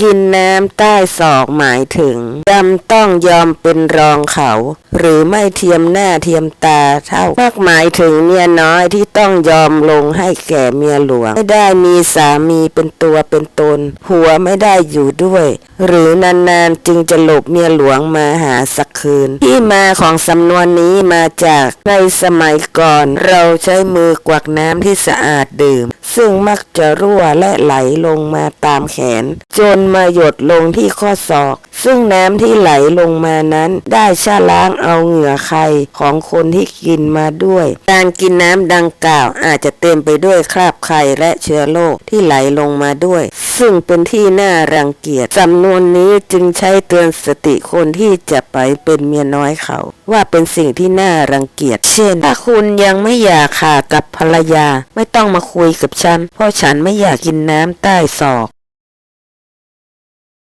กินน้ำใต้ศอกหมายถึงจำต้องยอมเป็นรองเขา หรือไม่เทียมหน้าเทียมตาเท่ามากหมายถึงเมียน้อยที่ต้องยอมลงให้แก่เมียหลวง ไม่ได้มีสามีเป็นตัวเป็นตนผัวไม่ได้อยู่ด้วย หรือนานๆจึงจะหลบเมียหลวงมาหาสักคืน ที่มาของสำนวนนี้มาจากในสมัยก่อน เราใช้มือกวักน้ำที่สะอาดดื่ม ซึ่งมักจะรั่วและไหลลงมาตามแขน จนมาหยดลงที่ข้อศอก ซึ่งน้ำที่ไหลลงมานั้น ได้ชะล้างเอาเหงื่อใครของคนที่กินมาด้วย การกินน้ำดังกล่าวอาจจะเต็มไปด้วยคราบไข่และเชื้อโรคที่ไหลลงมาด้วย ซึ่งเป็นที่น่ารังเกียจสำนวนนี้จึงใช้เตือนสติคนที่จะไปเป็นเมียน้อยเขา ว่าเป็นสิ่งที่น่ารังเกียจ เช่น ถ้าคุณยังไม่อยากขากับภรรยา ไม่ต้องมาคุยกับฉัน เพราะฉันไม่อยากกินน้ำใต้ศอก